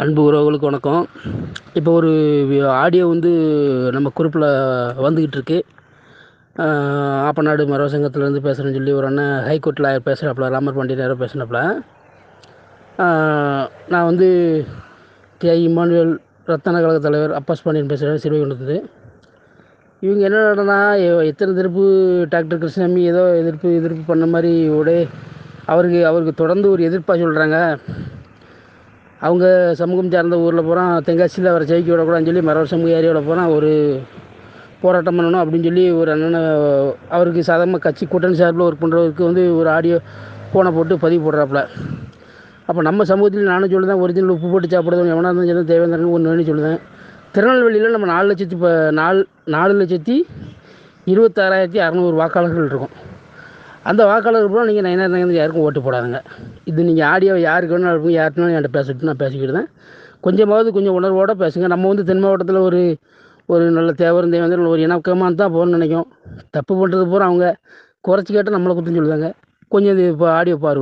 அன்பு உறவுகளுக்கு வணக்கம். இப்போ ஒரு ஆடியோ வந்து நம்ம குரூப்பில் வந்துக்கிட்டு இருக்கு. ஆப்பநாடு மரவ சங்கத்துலேருந்து பேசுகிறேன்னு சொல்லி ஒரு அண்ணன் ஹைகோர்ட்டில் பேசுகிறாப்புல ராமர் பாண்டியன் யாரோ பேசுகிறாப்புல நான் வந்து தியாகி இமானுவேல் ரத்தன கழக தலைவர் அப்பாஸ் பாண்டியன் பேசுகிறேன் சிறுவைகுண்டத்துலேருந்து இவங்க என்ன நடனா எத்தனை திருப்பு டாக்டர் கிருஷ்ணசாமி ஏதோ எதிர்ப்பு எதிர்ப்பு பண்ண மாதிரி ஒரே அவருக்கு அவருக்கு தொடர்ந்து ஒரு எதிர்ப்பாக சொல்கிறாங்க அவங்க சமூகம் சார்ந்த ஊரில் போகிறோம் தென்காசியில் அவரை ஜெயிக்க விடக்கூடாதுன்னு சொல்லி மரவர் சமூக ஏரியாவில் பூரா ஒரு போராட்டம் பண்ணணும் அப்படின்னு சொல்லி ஒரு அண்ணனை அவருக்கு சாதகமாக கட்சி கூட்டணி சார்பில் ஒர்க் பண்ணுறவருக்கு வந்து ஒரு ஆடியோ ஃபோனை போட்டு பதிவு போடுறாப்புல. அப்போ நம்ம சமூகத்தில் நானும் சொல்லுதேன் ஒரிஜினல் உப்பு போட்டு சாப்பிடுறது எவனாக இருந்தாலும் சரி தேவேந்திரன் ஒன்று வேணும் சொல்லுதேன். திருநெல்வேலியில் நம்ம நாலு லட்சத்து இப்போ நாலு நாலு லட்சத்தி இருபத்தாறாயிரத்தி அறநூறு வாக்காளர்கள் இருக்கும். அந்த வாக்காளர் பூரா நீங்கள் நயனார் இருந்தாங்க யாருக்கும் ஓட்டு போடாதுங்க. இது நீங்கள் ஆடியோ யாருக்கு வேணாலும் இருக்கும் யார்கிட்ட என்கிட்ட பேசிட்டு நான் பேசிக்கிடுதேன் கொஞ்சமாவது கொஞ்சம் உணர்வோடு பேசுங்க. நம்ம வந்து தென் மாவட்டத்தில் ஒரு ஒரு நல்ல தேவரும் தேவேந்திரன் ஒரு இணக்கமாக தான் போகணும்னு நினைக்கும். தப்பு பண்ணுறது பூரா அவங்க குறைச்சி கேட்டால் நம்மளை குற்றம் சொல்லுதாங்க கொஞ்சம் இது இப்போ ஆடியோ பாரு